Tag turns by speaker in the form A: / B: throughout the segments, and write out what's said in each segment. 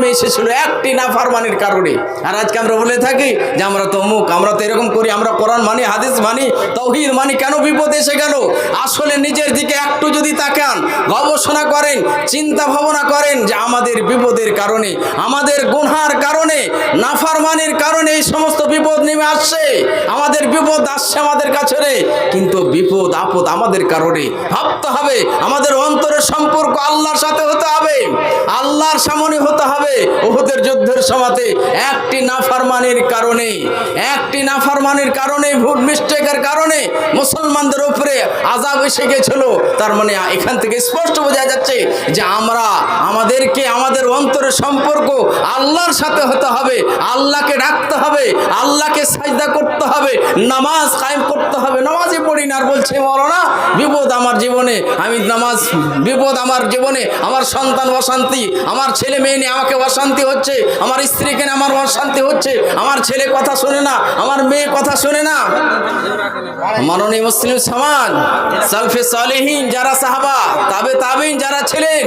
A: নেমে এসেছিল একটি নাফারমানির কারণে। আর আজকে আমরা বলে থাকি যে আমরা তো মুখ, আমরা তো এরকম করি, আমরা কোরআন মানি, হাদিস মানি, তৌহিদ মানি, কেন বিপদ এসে গেল? আসলে নিজের দিকে একটু যদি তাকান, গবেষণা করেন, চিন্তা ভাবনা করেন যে আমাদের বিপদের কারণে, আমাদের গুনহার কারণে নাফারমানির কারণে এই সমস্ত বিপদ নেমে আসছে। আমাদের বিপদ আসছে আমাদের কাছে রে। কিন্তু বিপদ, আপদ আমাদের কারণে। ভাবতে হবে, আমাদের অন্তরের সম্পর্ক আল্লাহর সাথে হতে হবে। আল্লাহর সামনে হতে হবে ওহদের যুদ্ধের সমাতে একটি নাফারমানির কারণে, একটি নাফারমানির কারণে, ভুল মিস্টেকের কারণে মুসলমানদের উপরে আজাব এসে গেছিল। তার মানে এখান থেকে স্পষ্ট বোঝা যাচ্ছে যে আমরা, আমাদেরকে আমাদের অন্তরের সম্পর্ক আল্লাহর সাথে হতে হবে, আল্লাহকে ডাকতে হবে, আল্লাহকে সাজদা করতে হবে, নামাজ কায়েম করতে হবে। নামাজই পড়ি না আর বলছে মরনা বিপদ আমার জীবনে, আমি নামাজ, বিপদ আমার জীবনে, আমার সন্তান অশান্তি, আমার ছেলে মেয়ে নিয়ে আমাকে অশান্তি হচ্ছে, আমার স্ত্রীকে নিয়ে আমার অশান্তি হচ্ছে, আমার ছেলে কথা শোনে না, আমার মেয়ে কথা শোনে না। মাননীয় মুসলিম সমাজ, সালফে সালেহীন যারা সাহাবা, তাবে তাবিন যারা ছিলেন,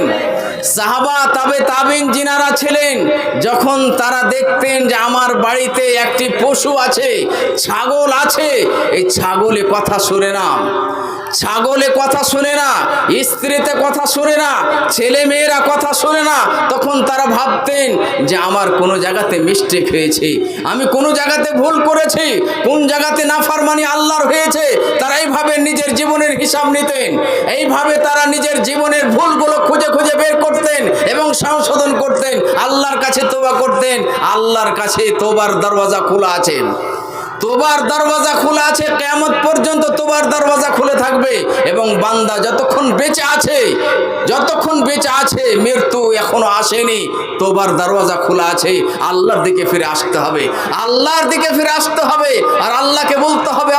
A: সাহাবা, তাবে তাবিন যিনারা ছিলেন, যখন তারা দেখতেন যে আমার বাড়িতে একটি পশু আছে, ছাগল আছে, এই ছাগলে কথা শুনে না। ছাগলে কথা শুনে না, স্ত্রীতে কথা শুনে না ছেলে মেয়েরা কথা শুনে না, তখন তারা ভাবতেন যে আমার কোনো জায়গাতে মিস্টেক হয়েছে। আমি কোনো জায়গাতে ভুল করেছি, কোন জায়গাতে নাফারমানি আল্লাহর হয়েছে, তারা এইভাবে নিজের জীবনের হিসাব নিতেন। এইভাবে তারা নিজের জীবনের ভুলগুলো খুঁজে খুঁজে বের করতেন। সংশোধন করতেন আল্লাহর কাছে তোবা করতেন আল্লাহর কাছে তোবার দরওয়াজা খোলা আছেন তোবার দরওয়াজা খোলা আছে কেমত পর্যন্ত তোবার দরওয়াজা খুলে থাকবে। এবং বান্দা যতক্ষণ বেঁচে আছে, যতক্ষণ বেঁচে আছে, মৃত্যু এখনও আসেনি তোবার দরওয়াজা খোলা আছে। আল্লাহর দিকে ফিরে আসতে হবে। আল্লাহর দিকে ফিরে আসতে হবে। আর আল্লাহকে বলতে হবে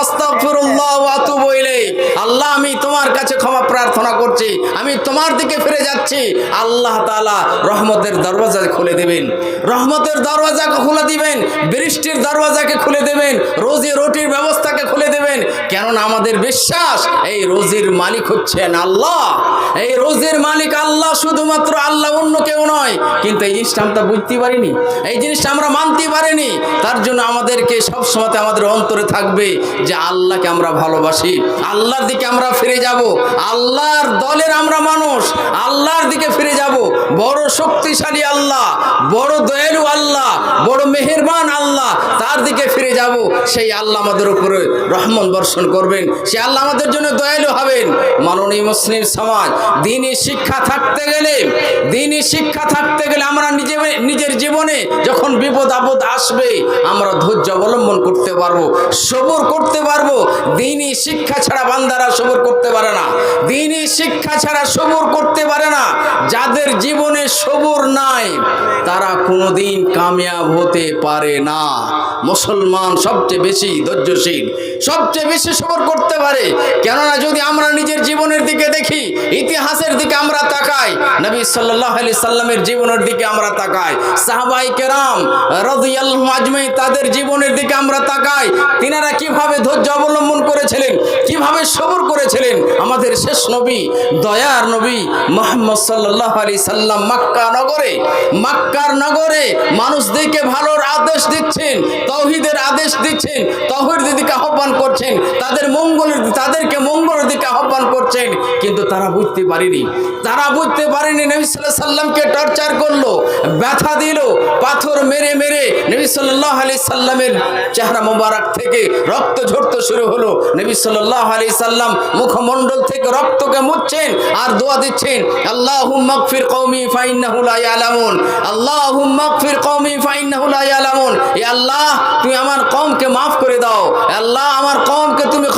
A: ইলাইহি। আল্লাহ, আমি তোমার কাছে ক্ষমা প্রার্থনা করছি। আমি তোমার দিকে ফিরে যাচ্ছি। আল্লাহ তাআলা রহমতের দরওয়াজা খুলে দেবেন। রহমতের দরওয়াজাকে খুলে দিবেন। বৃষ্টির দরওয়াজাকে খুলে দেবেন। রোজি রুটির ব্যবস্থাকে খুলে দেবেন। কেননা আমাদের বিশ্বাস, এই রোজির মালিক হচ্ছেন আল্লাহ। এই রোজির মালিক আল্লাহ শুধুমাত্র আল্লাহ, অন্য কেউ নয়। কিন্তু এই জিনিসটা আমরা বুঝতে পারিনি। এই জিনিসটা আমরা মানতে পারিনি। তার জন্য আমাদেরকে সবসময় আমাদের অন্তরে থাকবে যে আল্লাহকে আমরা ভালোবাসি। আল্লাহর দিকে আমরা ফিরে যাব। আল্লাহর দলের আমরা মানুষ। আল্লাহর দিকে ফিরে যাব। বড় শক্তিশালী আল্লাহ, বড় দয়ালু আল্লাহ, বড় মেহেরবান আল্লাহ, তার দিকে ফিরে যাব। সেই আল্লাহ আমাদের উপরে রহমান বর্ষণ করবেন। সে আল্লাহ আমাদের জন্য দয়ালু হবেন। মাননীয় মুসলিম সমাজ, দিনই শিক্ষা থাকতে গেলে, দিনই শিক্ষা থাকতে গেলে আমরা নিজে, নিজের জীবনে যখন বিপদ আপদ আসবে, আমরা ধৈর্য অবলম্বন করতে পারব, সবর করতে পারব। দিনই শিক্ষা ছাড়া বান্দারা সবর করতে পারে না। দিনই শিক্ষা ছাড়া সবর করতে পারে না। যাদের জীবনে সবর নাই, তারা কোনোদিন কামিয়াব হতে পারে না। মুসলমান সবচেয়ে বেশি ধৈর্যশীল, সবচেয়ে বেশি সবর করতে পারে। কেননা যদি আমরা নিজের জীবনের দিকে দেখি, ইতিহাসের দিকে আমরা তাকাই, নবী সাল্লাহ আলি সাল্লামের জীবনের দিকে আমরা তাকাই, সাহাবাই কেরাম রদিয়াল্লাহু আজমাই তাদের জীবনের দিকে আমরা তাকাই, তিনারা কীভাবে ধৈর্য অবলম্বন করেছিলেন, কীভাবে সবর করেছিলেন, আমাদের শেষ নবী, দয়ার নবী মোহাম্মদ সাল্লাহ আলি সাল্লাম মাক্কা নগরে, মাক্কার নগরে মানুষদেরকে ভালোর আদেশ দিচ্ছেন, তহিদের আদেশ দিচ্ছেন তহির দিদিকে আহ্বান করছেন, তাদের মঙ্গলের তাদেরকে মঙ্গলের দিকে আহ্বান করছেন। কিন্তু তারা বুঝতে পারেনি। তারা বুঝতে পারেনি, নবী সাল্লাহ সাল্লামকে টর্চার করল, ব্যথা দিল, পাথর মেরে মেরে নবী সাল্লাহ আলি সাল্লামের চেহারা মোবারক থেকে রক্ত ঝরতে শুরু হলো। নবী সাল্লাহ আলি সাল্লাম মুখমণ্ডল থেকে রক্তকে মুছছেন আর দোয়া দিচ্ছেন আল্লাহ মাগফির কওমি ফাইন্নাহু লা ইয়ালামুন আল্লাহ মাগফির কওমি ফাইন্নাহু লা ইয়ালামুন, এ আল্লাহ, তুমি আমার কমকে মাফ করে দাও আল্লাহ, আমার কমকে তুমি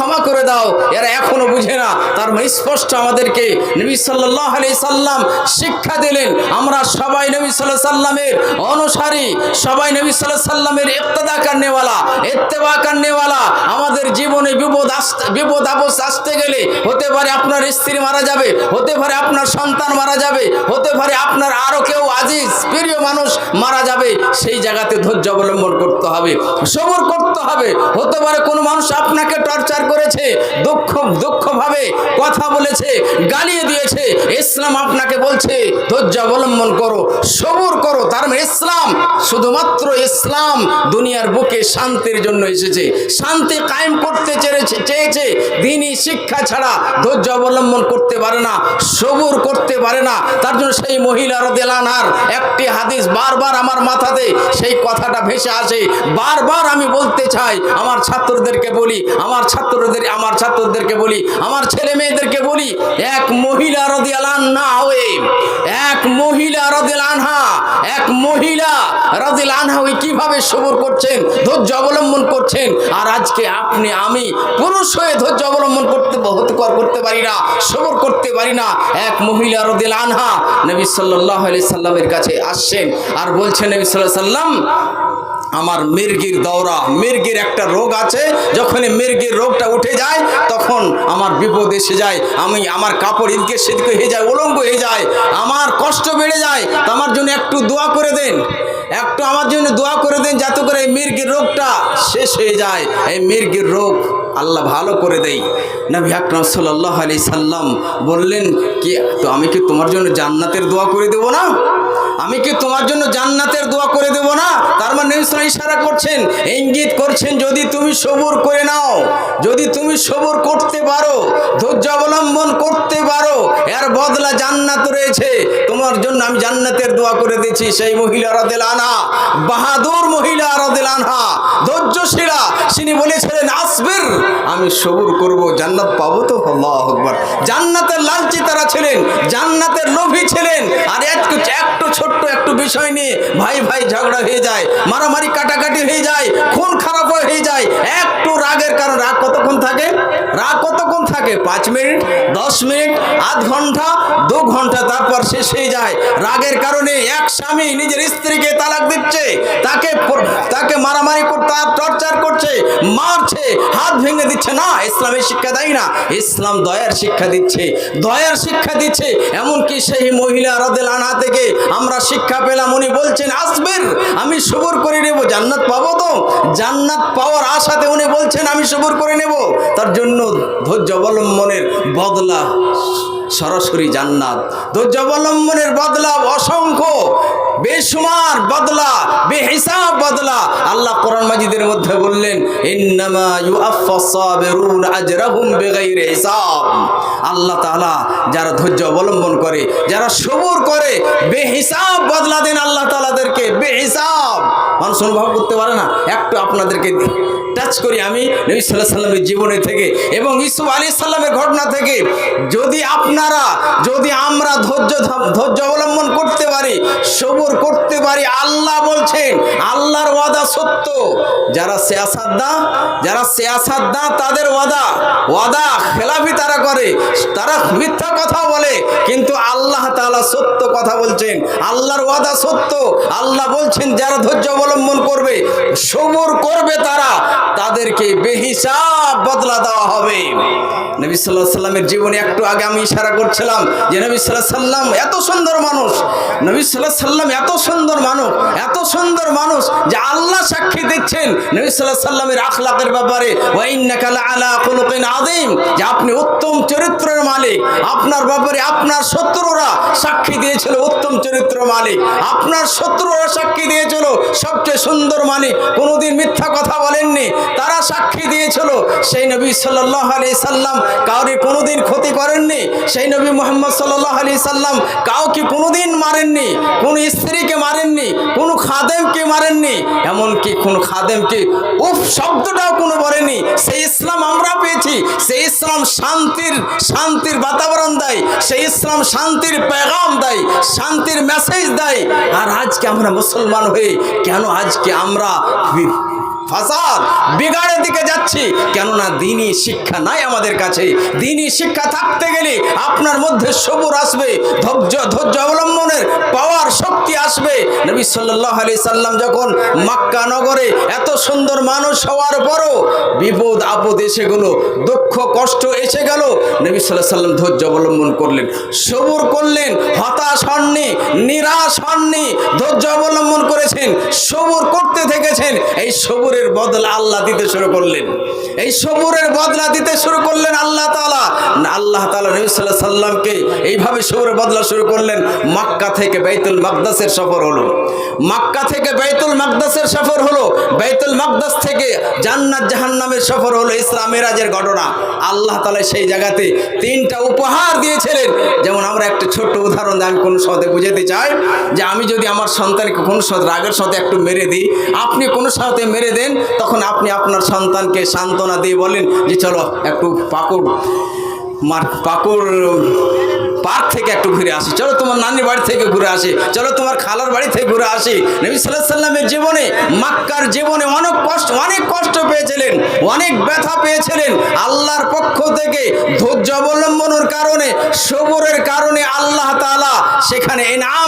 A: দাও, এরা এখনও বুঝে না। তার মানে স্পষ্ট আমাদেরকে নবী সাল্লাহ আলি সাল্লাম শিক্ষা দিলেন, আমরা সবাই নবী সাল্লাহ সাল্লামের অনুসারী, সবাই নবী সাল্লাহ সাল্লামের ইত্তদা কান্নেওয়ালা ইত্তেবা কান্নেওয়ালা আমাদের জীবনে বিপদ আসতে বিপদ আপদ আসতে গেলে হতে পারে আপনার স্ত্রী মারা যাবে, হতে পারে আপনার সন্তান মারা যাবে। হতে পারে আপনার আরও কেউ আজিজ, প্রিয় মানুষ মারা যাবে। সেই জায়গাতে ধৈর্য অবলম্বন করতে হবে হবে সবর করতে হবে। হতে পারে কোনো মানুষ আপনাকে টর্চার করেছে, দুঃখ, দুঃখভাবে কথা বলেছে, গালিয়ে দিয়েছে। ইসলাম আপনাকে বলছে, ধৈর্য অবলম্বন করো, সবর করো। তার মানে ইসলাম শুধুমাত্র ইসলাম দুনিয়ার বুকে শান্তির জন্য এসেছে। শান্তি কায়েম করতে চেয়েছে চেয়েছে। দিনই শিক্ষা ছাড়া ধৈর্য অবলম্বন করতে পারে না, সবুর করতে পারে না। তার জন্য সেই মহিলা রদেলানার একটি হাদিস বারবার আমার মাথাতে সেই কথাটা ভেসে আসে। বারবার আমি বলতে চাই, আমার ছাত্রদেরকে বলি, আমার ছাত্রদের, আমার ছাত্রদেরকে বলি, আমার ছেলে মেয়েদেরকে বলি, এক মহিলা রদিয়ালান না হয়ে এক মহিলা রদিল আনহা, এক মহিলা রদিল আনহা ওই কীভাবে সবর করছেন, ধৈর্য অবলম্বন করছেন, আর আজকে আপনি, আমি পুরুষ হয়ে ধৈর্য অবলম্বন করতে করতে পারি না, সবর করতে পারি না। এক মহিলা রদিল আনহা নবী সাল্লাহ আলি সাল্লামের কাছে আসছেন আর বলছেন নবী সাল্লাহ সাল্লাম, আমার মির্গির দৌরা মির্গির একটা রোগ আছে যখন মির্গির রোগটা উঠে যায়, তখন আমার বিপদ এসে যায়, আমি আমার কাপড় ইদকে সেদিকে হয়ে যায়, উলঙ্গ হয়ে যায়, আমার কষ্ট বেড়ে যায় আমার জন্য একটু দোয়া করে দেন। একটু আমার জন্য দোয়া করে দেন যাতে করে এই মির্গির রোগটা শেষ হয়ে যায়। এই মির্গির রোগ আল্লাহ ভালো করে দেই নবী আকরাম সাল্লাহ আলি সাল্লাম বললেন, কি, তো আমি কি তোমার জন্য জান্নাতের দোয়া করে দেবো না? আমি কি তোমার জন্য জান্নাতের দোয়া করে দেব না? তার মানে ইশারা করছেন, ইঙ্গিত করছেন, যদি তুমি সবুর করে নাও, যদি তুমি সবুর করতে পারো, ধৈর্য অবলম্বন করতে পারো, এর বদলা জান্নাত রয়েছে। তোমার জন্য আমি জান্নাতের দোয়া করে দিয়েছি, সেই মহিলা রদেল আনা বাহাদুর মহিলা রদেল আনহা, ধৈর্যশীলা, তিনি বলেছিলেন, আসবির, আমি সবুর করব, জান্নাত পাবো তো? আল্লাহ আকবার। জান্নাতের লালচি তারা ছিলেন, জান্নাতের লোভী ছিলেন আর একটু একটু ছোট্ট একটু বিষয় নিয়ে ভাই ভাই, ঝগড়া হয়ে যায়, মারামারি কাটাকাটি হয়ে যায়, খুন খারাপ হয়ে যায়, একটু রাগের কারণ, রাগ কতক্ষণ থাকে? রাগ কতক্ষণ থাকে? পাঁচ মিনিট, দশ মিনিট, আধ ঘণ্টা, দু ঘণ্টা, তারপর শেষ হয়ে যায়। রাগের কারণে এক স্বামী নিজের স্ত্রীকে তালাক দিচ্ছে, তাকে মারছে, হাত ভেঙে দিচ্ছে। না, ইসলামের শিক্ষা দেয় না, ইসলাম দয়ার শিক্ষা দিচ্ছে। দয়ার শিক্ষা দিচ্ছে, এমনকি সেই মহিলা রদেল আনা থেকে আমরা শিক্ষা পেলাম, উনি বলছেন আসবেন আমি সবর করে নেব, জান্নাত পাবো তো? জান্নাত পাওয়ার আশাতে উনি বলছেন, আমি সবর করে নেব। তার জন্য ধৈর্য অবলম্বনের বদলা সরাসরি জান্নাত। ধৈর্য অবলম্বনের বদলা, অসংখ্য বেসুমার বদলা, বেহিসাব বদলা। আল্লাহ কোরআন মাজিদের মধ্যে বললেন আল্লাহ তাআলা যারা ধৈর্য অবলম্বন করে, যারা সবর করে, বেহিসাব বদলা দেন আল্লাহ তালাদেরকে বেহিসাব। মানুষ অনুভব করতে পারে না, একটু আপনাদেরকে টাচ করি আমি নবী সাল্লাহ সাল্লামের জীবনে থেকে এবং ইসুফ আলী সাল্লামের ঘটনা থেকে। যদি আপনারা, যদি আমরা ধৈর্য ধৈর্য অবলম্বন করতে পারি, সবর করতে পারি, আল্লাহ বলছেন, আল্লাহর ওয়াদা সত্য। যারা সেয়াসাদ্দা যারা সেয়াসাদ্দা তাদের ওয়াদা ওয়াদা খেলাফি তারা করে, তারা মিথ্যা কথা বলে, কিন্তু আল্লাহ তাআলা সত্য কথা বলছেন, আল্লাহর ওয়াদা সত্য। আল্লাহ বলছেন, যারা ধৈর্য অবলম্বন করবে, সবর করবে তারা। তাদেরকে বেহিসাব বদলা দেওয়া হবে। নবী সাল্লাহ সাল্লামের জীবনে একটু আগে আমি ইশারা করছিলাম যে নবী সাল্লাহ সাল্লাম এত সুন্দর মানুষ। নবী সাল্লাহ সাল্লাম এত সুন্দর মানুষ, এত সুন্দর মানুষ যে আল্লাহ সাক্ষী দিচ্ছেন নবী সাল্লাহ সাল্লামের আখলাকের ব্যাপারে। আযীম, যে আপনি উত্তম চরিত্রের মালিক। আপনার ব্যাপারে আপনার শত্রুরা সাক্ষী দিয়েছিল উত্তম চরিত্র মালিক। আপনার শত্রুরা সাক্ষী দিয়েছিল সবচেয়ে সুন্দর মালিক। কোনোদিন মিথ্যা কথা বলেননি, তারা সাক্ষী দিয়েছিল সেই নবী সাল্লাহ আলি সাল্লাম কাউরে কোনোদিন ক্ষতি করেননি। সেই নবী মোহাম্মদ সাল্লাহ আলি সাল্লাম কাউকে কোনোদিন মারেননি, কোনো স্ত্রীকে মারেননি, কোনো খাদেমকে মারেননি, এমনকি কোনো খাদেমকে উফ শব্দটাও কোনো বলেনি। সেই ইসলাম আমরা পেয়েছি, সেই ইসলাম শান্তির শান্তির বাতাবরণ দেয়, সেই ইসলাম শান্তির পেগাম দেয়, শান্তির মেসেজ দেয়। আর আজকে আমরা মুসলমান হয়ে কেন আজকে আমরা ফাসাদ, বিগাড়ের দিকে যাচ্ছি। কেননা দিনই শিক্ষা নাই আমাদের কাছে। দিনই শিক্ষা থাকতে গেলে আপনার মধ্যে সবুর আসবে, ধৈর্য ধৈর্য অবলম্বনের পাওয়ার শক্তি আসবে। নবী সাল্লাহ আলি সাল্লাম যখন মাক্কা নগরে এত সুন্দর মানুষ হওয়ার পরও বিপদ, আপদ এসে গেল, দুঃখ, কষ্ট এসে গেল, নবী সাল্লাহ সাল্লাম ধৈর্য অবলম্বন করলেন, সবুর করলেন, হতাশ হননি নিরাশ হননি ধৈর্য অবলম্বন করেছেন, সবুর করতে থেকেছেন, এই সবুরের বদলা আল্লাহ দিতে শুরু করলেন। এই সবুরের বদলা দিতে শুরু করলেন আল্লাহ তালা আল্লাহ তালা নবী সাল্লামকে এইভাবে সবুরের বদলা শুরু করলেন, মক্কা থেকে বাইতুল মাকদাসের সফর হলো। মক্কা থেকে বাইতুল মাকদাসের সফর হলো, বাইতুল মাকদাস থেকে জান্নাত জাহান্নামের সফর হলো, ইসরা মেরাজের ঘটনা। আল্লাহ তালা সেই জায়গাতে তিনটা উপহার দিয়েছিলেন। যেমন আমরা একটা ছোট্ট উদাহরণ আমি কোনো সাথে বুঝাতে চাই? যে আমি যদি আমার সন্তানকে কোনো সাথে, রাগের সাথে একটু মেরে দিই, আপনি কোনো সাথে মেরে দেন, তখন আপনি আপনার সন্তানকে সান্ত্বনা দিয়ে বলেন যে চলো একটু পাকুড়, মার পাকুড় পার্ক থেকে একটু ঘুরে আসি। চলো তোমার নানির বাড়ি থেকে ঘুরে আসি, চলো তোমার খালার বাড়ি থেকে ঘুরে আসি। নবী সাল্লাহ সাল্লামের জীবনে, মাক্কার জীবনে অনেক কষ্ট অনেক কষ্ট পেয়েছিলেন, অনেক ব্যথা পেয়েছিলেন। আল্লাহর পক্ষ থেকে ধৈর্য অবলম্বনের কারণে, সবরের কারণে আল্লাহ তাআলা সেখানে এনাম